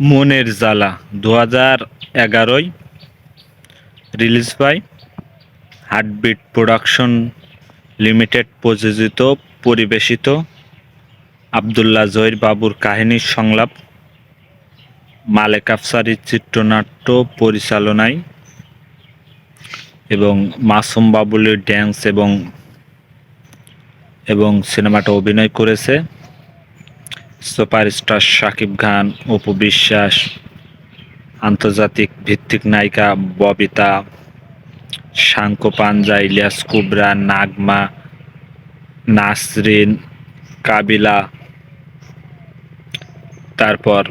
মনের জ্বালা দু হাজার এগারোয় রিলিজ পায় হার্টবিট প্রোডাকশন লিমিটেড প্রযোজিত, পরিবেশিত আবদুল্লাহ জহির বাবুর কাহিনীর সংলাপ, মালেক আফসারির চিত্রনাট্য পরিচালনায় এবং মাসুম বাবুলের ড্যান্স এবং এবং সিনেমাটা অভিনয় করেছে। সুপারস্টার শাকিব খান, অপু বিশ্বাস, আন্তর্জাতিক ভিত্তিক নায়িকা ববিতা শাঙ্কো পাঞ্জা, ইলিয়াস কুবরা, নাগমা, নাসরিন, কাবিলা, তারপর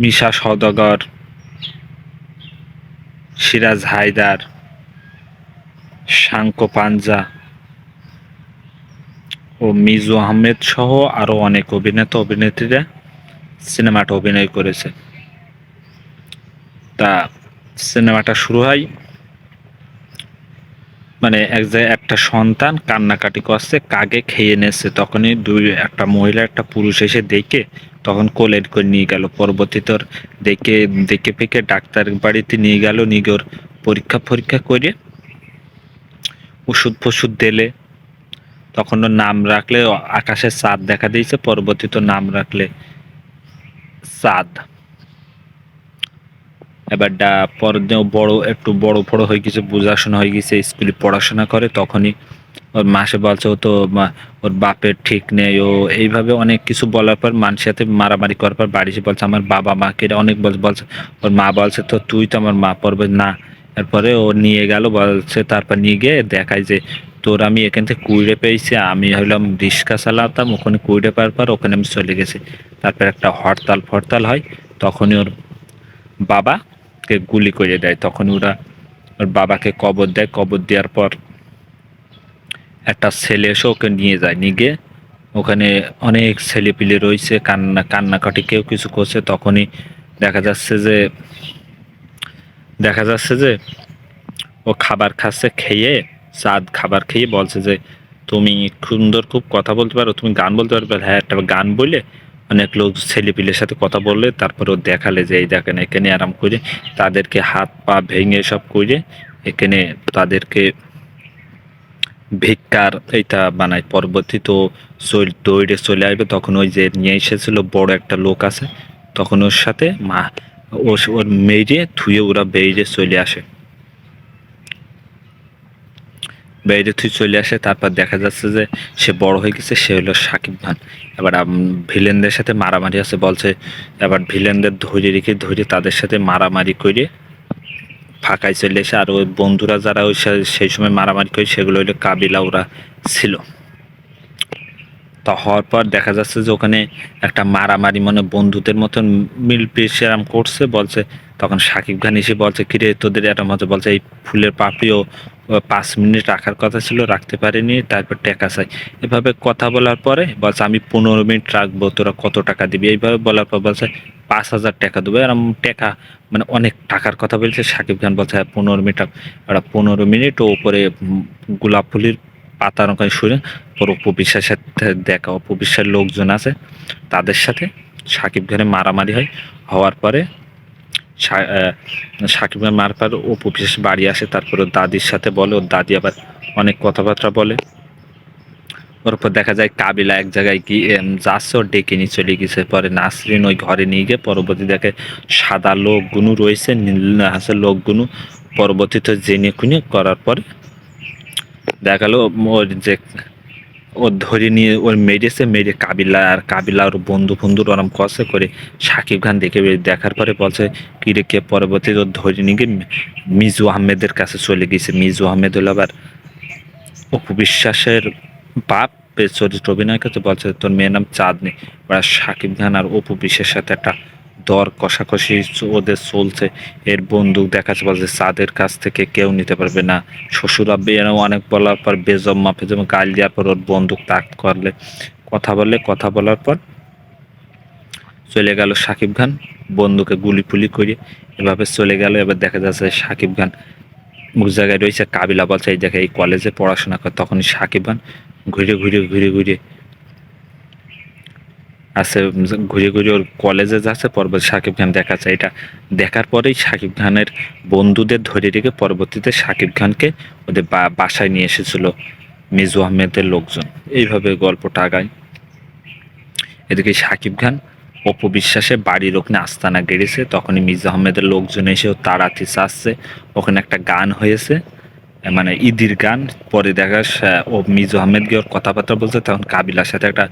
মিশা সওদাগর, সিরাজ হায়দার শাঙ্কো পাঞ্জা ও মিজু আহমেদ সহ আরও অনেক অভিনেতা, অভিনেত্রীরা সিনেমাটা অভিনয় করেছে। তা সিনেমাটা শুরু হয় মানে এক জায়গায় একটা সন্তান কান্নাকাটি করছে, কাকে খেয়ে নেছে, তখনই দুই, একটা মহিলা, একটা পুরুষ এসে দেখে, তখন কোলের করে নিয়ে গেল, পরবর্তীতর দেখে দেখে ফেকে ডাক্তার বাড়িতে নিয়ে গেল, নিয়ে পরীক্ষা পরীক্ষা করে ওষুধ ফষুধ দিলে তখন নাম রাখলে আকাশে চাঁদ দেখা দিয়েছে, পরবর্তীত নাম রাখলে চাঁদ এবার ডা, পর বড়, একটু বড় বড় হয়ে গেছে বোঝাশোনা হয়ে গেছে স্কুলে পড়াশোনা করে, তখনই ওর মাসে বলছে, ও তো ওর বাপের ঠিক নেই, ও এইভাবে অনেক কিছু বলার পর মানুষের সাথে মারামারি করার পর বাড়ি বলছে, আমার বাবা মাকে অনেক বলছে বলছে, ওর মা বলছে, তো তুই তো আমার মা পড়বে না। এরপরে ও নিয়ে গেল, বলছে, তারপর নিয়ে গিয়ে দেখায় যে তোর আমি এখান থেকে কুইড়ে পেয়েছি, আমি হলাম রিক্সা চালাতাম, ওখানে কুইড়ে পাওয়ার পর ওখানে আমি চলে গেছি। তারপর একটা হরতাল ফরতাল হয়, তখনই ওর বাবাকে গুলি করে দেয়। তখন ওরা ওর বাবাকে কবর দেয়। কবর দেওয়ার পর একটা ছেলে এসে ওকে নিয়ে যায়। নিয়ে গিয়ে ওখানে অনেক ছেলেপিলে রয়েছে, কান্না, কান্নাকাটি কেউ কিছু করছে। তখনই দেখা যাচ্ছে যে, দেখা যাচ্ছে যে ও খাবার খাচ্ছে, খেয়ে চাঁদ খাবার খেয়ে বলছে যে, তুমি সুন্দর খুব কথা বলতে পারো, তুমি গান বলতে পারো। হ্যাঁ একটা গান বলে অনেক লোক ছেলেপিলের সাথে কথা বললে, তারপর ও দেখালে যে, এই দেখেন, এখানে আরাম করে তাদেরকে হাত পা ভেঙে সব করে এখানে তাদেরকে ভিক্ষার এইটা বানায়। পরবর্তী তো চল, দৌড়ে চলে আসবে। তখন ওই যে নিয়ে এসেছিল, বড় একটা লোক আছে। তখন ওর সাথে মা, ওর মেয়ে থুয়ে ওরা বেরিয়ে চলে আসে। বাইরে থুই চলে আসে, তারপর দেখা যাচ্ছে যে সে বড় হয়ে গেছে, সে হলো সাকিব খান। এবার ভিলেনদের সাথে মারামারি আছে বলছে, এবার ভিলেনদের ধরে রেখে ধরে তাদের সাথে মারামারি করে ফাঁকায় চলে এসে, আর ওই বন্ধুরা যারা ওই সেই সময় মারামারি করে, সেগুলো হলো কাবিলা ওরা ছিল। তা হওয়ার পর দেখা যাচ্ছে যে ওখানে একটা মারামারি মানে বন্ধুদের মতন মিল পিস এরম করছে, বলছে তখন সাকিব খান এসে বলছে, কিরে, তোদের এরম মতো বলছে, এই ফুলের পাপড়িও পাঁচ মিনিট রাখার কথা ছিল, রাখতে পারিনি, তারপর টাকা চাই। এভাবে কথা বলার পরে বলছে, আমি পনেরো মিনিট রাখব, তোরা কত টাকা দিবি? এইভাবে বলার পর বলছে, পাঁচ হাজার টাকা দেবো। এরম টাকা মানে অনেক টাকার কথা বলছে। সাকিব খান বলছে হ্যাঁ পনেরো মিনিট ওরা পনেরো মিনিট ও উপরে গোলাপ ফুলের পাতার ওখানে শুনে ওর অপু অপবিশ্বাসের সাথে দেখা, অপু অপবিশ্বাসের লোকজন আছে, তাদের সাথে সাকিব খানের মারামারি হয়। হওয়ার পরে সাকিব খান পর অপবিশ্বাস বাড়ি আসে, তারপর ওর দাদির সাথে বলে, ওর দাদি আবার অনেক কথাবার্তা বলে। ওর উপর দেখা যায় কাবিলা এক জায়গায় গিয়ে যাচ্ছে, ওর ডেকে নিয়ে চলে গেছে। পরে নাসরিন ওই ঘরে নিয়ে গিয়ে পরবর্তী দেখে সাদা লোকগুলো রয়েছে, নীল হাসে লোকগুলো পরবর্তীতে জেনে খুনে করার পরে দেখা গেলো ওর যে ও ধরে নিয়ে ওর মেরেছে, মেরে কাবিলা আর কাবিলা ওর বন্ধু বন্ধুর ওরম কষে করে সাকিব খান দেখে দেখার পরে বলছে কিরে কে পরবর্তীতে ওর ধরে নিয়ে গিয়ে মিজু আহমেদের কাছে চলে গেছে মিজু আহমেদ হলো আবার অপু বিশ্বাসের বাপ চরিত্র অভিনয় করতে বলছে, তোর মেয়ের নাম চাঁদনি। ওরা সাকিব খান আর অপু বিশ্বাসের সাথে একটা দর কষাকষি ওদের চলছে। এর বন্দুক দেখাচ্ছে বলছে চাঁদের কাছ থেকে কেউ নিতে পারবে না। শ্বশুর আব্বে অনেক বলার পর বেজম্মা ফেজম গাল দেওয়ার পর ওর বন্দুক তাক করলে। কথা বললে, কথা বলার পর চলে গেল সাকিব খান বন্দুকে গুলি ফুলি করে। এভাবে চলে গেল, এবার দেখা যাচ্ছে সাকিব খান মুখ জায়গায় রয়েছে, কাবিলা বলছে, এই জায়গায় এই কলেজে পড়াশোনা করে। তখনই সাকিব খান ঘুরে ঘুরে ঘুরে ঘুরে আছে ঘুরে ঘুরে ওর কলেজে যাচ্ছে, পরবর্তী সাকিব খান দেখা দেখাচ্ছে। এটা দেখার পরেই সাকিব খানের বন্ধুদের ধরে রেখে পরবর্তীতে সাকিব খানকে ওদের বাসায় নিয়ে এসেছিল মিজু আহমেদের লোকজন। এইভাবে গল্পটা আগায়। এদিকে সাকিব খান অপু বিশ্বাসের বাড়ির ওখানে আস্তানা গেড়েছে, তখনই মির্জা আহমেদের লোকজন এসেও তাড়াতে চাচ্ছে। ওখানে একটা গান হয়েছে মানে ঈদির গান। পরে দেখা ও আহমেদ গিয়ে ওর কথাবার্তা বলছে, তখন কাবিলার সাথে একটা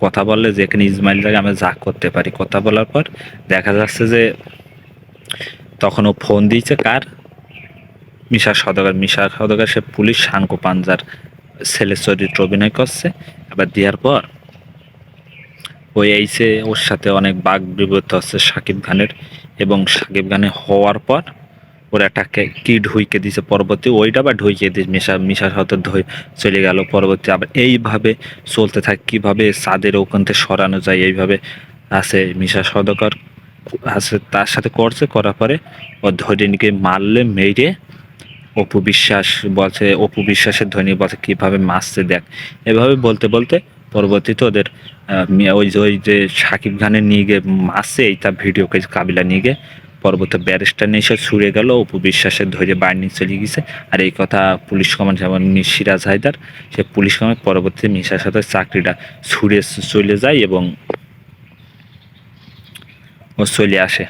কথা বললে যে এখানে ইসমাইল লাগে আমরা যা করতে পারি কথা বলার পর দেখা যাচ্ছে যে তখন ও ফোন দিয়েছে কার? মিশা সদকার মিশা সদকার সে পুলিশ শাঙ্কু পাঞ্জার ছেলে চরিত্র অভিনয় করছে। আবার দেওয়ার পর ওই এইসে ওর সাথে অনেক বাঘ বিব্রত হচ্ছে সাকিব খানের এবং সাকিব খানের হওয়ার পর ওর একটা কে- ঢুইকে দিছে পরবর্তী, ওইটা আবার ঢুইকে দিয়ে মিশা, মিশার হতে ধই চলে গেল পরবর্তী। আবার এইভাবে চলতে থাকে, কীভাবে চাঁদের ওখান থেকে সরানো যায়, এইভাবে আছে মিশা সদকার আছে তার সাথে করছে, করার পরে ও ধরিনীকে মারলে, মেরে অপু বিশ্বাস বলছে, অপু বিশ্বাসের ধনী বলছে, কীভাবে মারছে দেখ। এভাবে বলতে বলতে পরবর্তীতে ওদের ওই যে ওই যে সাকিব খানের নিয়ে গিয়ে মারছে, এইটা ভিডিওকে কাবিলা নিয়ে গিয়ে পরবর্তী ব্যারিস্টার নিয়ে এসে ছুড়ে গেল, অপু বিশ্বাসের ধরে বাইরে চলে গেছে। আর এই কথা পুলিশ কমান্ড যেমন সিরাজ হায়দার, সে পুলিশ কমান্ড পরবর্তী মিশার সাথে চাকরিটা ছুড়ে চলে যায় এবং ও চলে আসে।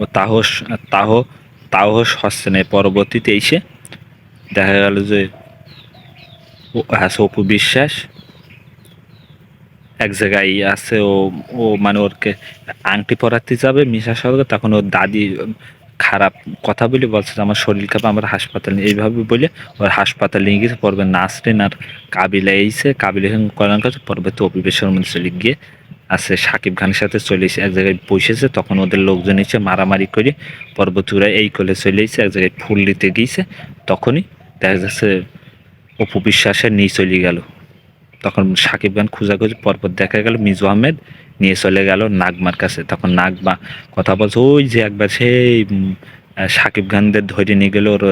ও তাহস, তাহ, তাহস হচ্ছে না পরবর্তীতে এসে দেখা গেল যে আছে অপু বিশ্বাস এক জায়গায় আছে ও ও মানে ওরকে আংটি পরাতে যাবে, মিশা সরকার, তখন ওর দাদি খারাপ কথা বলে বলছে আমার শরীর খারাপ, আমার হাসপাতাল নিয়ে- এইভাবে বলে ওর হাসপাতালে নিয়ে গেছে পর্বে নাসরিন আর কাবিলা এইসে কাবিলা করার কাছে পর্বে তো অভিবেশের মধ্যে চলে গিয়ে আছে, সাকিব খানের সাথে চলে এসে এক জায়গায় বসেছে, তখন ওদের লোকজন এসে মারামারি করে পর্বতুরা এই কোলে চলে এসে এক জায়গায় ফুল দিতে গিয়েছে, তখনই দেখা যাচ্ছে অপু বিশ্বাসের নিয়ে চলে গেল। তখন সাকিব খান খোঁজাখুঁজি পরপর দেখা গেল মিজু আহমেদ নিয়ে চলে গেল নাগমার কাছে। তখন নাগমা কথা বলছে ওই যে একবার সেই আহ, সাকিব খানদের ধরে নিয়ে গেল ওর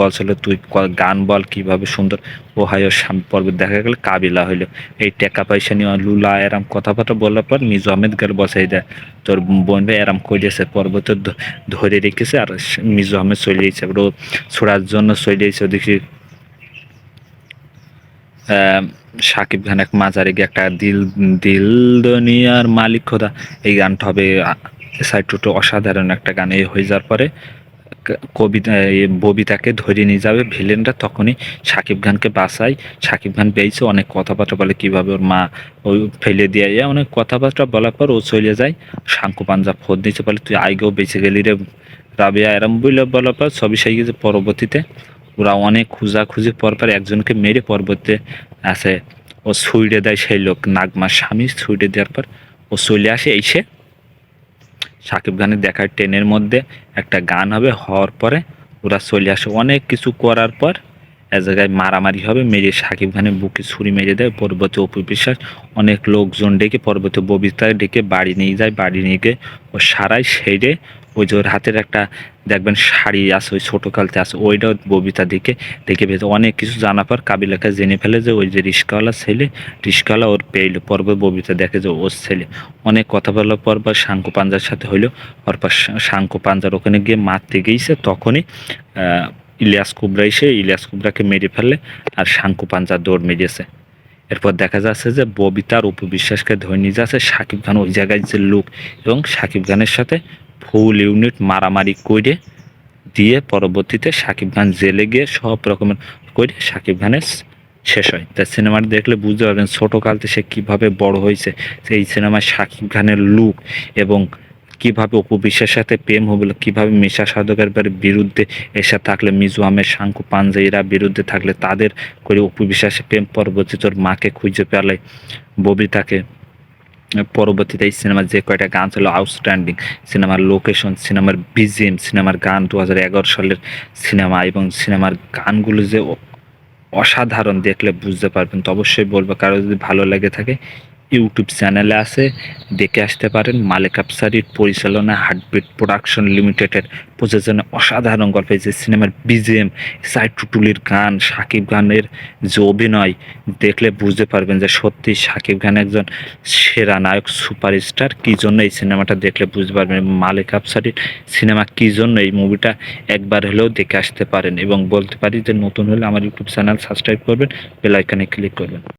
বলছিল তুই গান বল কীভাবে সুন্দর ও হয় সামনে পর্বত দেখা গেল কাবিলা হইল। এই টাকা পয়সা নিয়ে লুলা এরাম কথাবার্তা বলার পর মিজু আহমেদ গেল বসে এই দেয়। তোর বোন ভাই এরাম করেছে পর্বত ধরে রেখেছে আর মিজু আহমেদ চলে গেছে। ও ছোড়ার জন্য চলে গেছে দেখি সাকিব খান এক মাজারে গিয়ে একটা দিল দিল দুনিয়ার মালিক খোদা। এই গানটা হবে সাইটুটো অসাধারণ একটা গান। এই হয়ে যাওয়ার পরে কবিতা ববিতাকে ধরে নিয়ে যাবে ভিলেনরা। তখনই সাকিব খানকে বাঁচায়। সাকিব খান পেয়েছে অনেক কথাবার্তা, বলে কীভাবে ওর মা ওই ফেলে দিয়ে। যায় অনেক কথাবার্তা বলার পর ও চলে যায়। শাঙ্কু পাঞ্জাব খোঁজ নিচ্ছে বলে, তুই আইগেও বেঁচে গেলি রে রাবিয়া। এরম বলে বলার পর সেই গেছে পরবর্তীতে। ওরা অনেক খুঁজাখুঁজি পর পর একজনকে মেরে পর্বতে আছে, ও ছুঁড়ে দেয় সেই লোক, নাগমার স্বামী ছুঁড়ে দেওয়ার পর ও চলে আসে এসে। সাকিব খানের দেখার ট্রেনের মধ্যে একটা গান হবে, হওয়ার পরে ওরা চলে আসে। অনেক কিছু করার পর এক জায়গায় মারামারি হবে, মেরে সাকিব খানের বুকে ছুরি মেরে দেয়। পর্বতে অপু বিশ্বাস অনেক লোকজন ডেকে পর্বতে ববিতা ডেকে বাড়ি নিয়ে যায়, বাড়ি নিয়ে গিয়ে ও সারাই সেরে ওই যে ওর হাতের একটা দেখবেন শাড়ি আছে, ওই ছোটো কালতে আছে, ওইটাও ববিতা দিকে দেখে ভেতরে অনেক কিছু জানার পর কাবিলাকে জেনে ফেলে যে ওই যে রিস্কাওয়ালা ছেলে রিস্কাওয়ালা ওর পেইল, পর্ব ববিতা দেখে যে ওর ছেলে। অনেক কথা বলার পর বা শাঙ্কু পাঞ্জার সাথে হইল। অরপর শাঙ্কু পাঞ্জার ওখানে গিয়ে মারতে গিয়েছে, তখনই ইলিয়াস কুবরা এসে ইলিয়াস কুবরাকে মেরে ফেলে আর শাঙ্কু পাঞ্জার দৌড় মেরেছে। এরপর দেখা যাচ্ছে যে ববিতার উপবিশ্বাসকে ধরে নিয়ে যাচ্ছে সাকিব খান ওই জায়গায় যে লোক এবং সাকিব খানের সাথে ফুল ইউনিট মারামারি করে দিয়ে পরবর্তীতে সাকিব খান জেলে গিয়ে সব রকমের করে সাকিব খানের শেষ হয়। তার সিনেমাটা দেখলে বুঝতে পারবেন ছোটোকালতে সে কীভাবে বড় হয়েছে, সেই সিনেমায় সাকিব খানের লুক এবং কীভাবে উপবিশ্বের সাথে প্রেম হলো কীভাবে মিশা সাধকের বিরুদ্ধে এসে থাকলে, মিজু আহমেদ, শাঙ্কু পাঞ্জাইরা বিরুদ্ধে থাকলে তাদের করে উপবিশ্বাসে প্রেম পরবর্তী তোর মাকে খুঁজে পেলে, ববিতাকে। পরবর্তীতে এই সিনেমার যে কয়টা গান ছিল আউটস্ট্যান্ডিং সিনেমার লোকেশন সিনেমার বিজিএম সিনেমার গান দু হাজার এগারো সালের সিনেমা এবং সিনেমার গানগুলো যে অসাধারণ দেখলে বুঝতে পারবেন। তো অবশ্যই বলব, কারও যদি ভালো লেগে থাকে ইউটিউব চ্যানেলে আছে, দেখে আসতে পারেন মালিক আফসারির পরিচালনা হার্টবিট প্রোডাকশন লিমিটেডের প্রযোজনে অসাধারণ গল্প। যে সিনেমার বিজিএম সাইড টুটুলির গান, সাকিব খানের যে অভিনয়, দেখলে বুঝতে পারবেন যে সত্যি সাকিব খান একজন সেরা নায়ক, সুপারস্টার। কী জন্য এই সিনেমাটা দেখলে বুঝতে পারবেন মালিক আফসারির সিনেমা কী জন্য এই মুভিটা একবার হলেও দেখে আসতে পারেন। এবং বলতে পারি যে নতুন হলে আমার ইউটিউব চ্যানেল সাবস্ক্রাইব করবেন বেল আইকনে ক্লিক করবেন।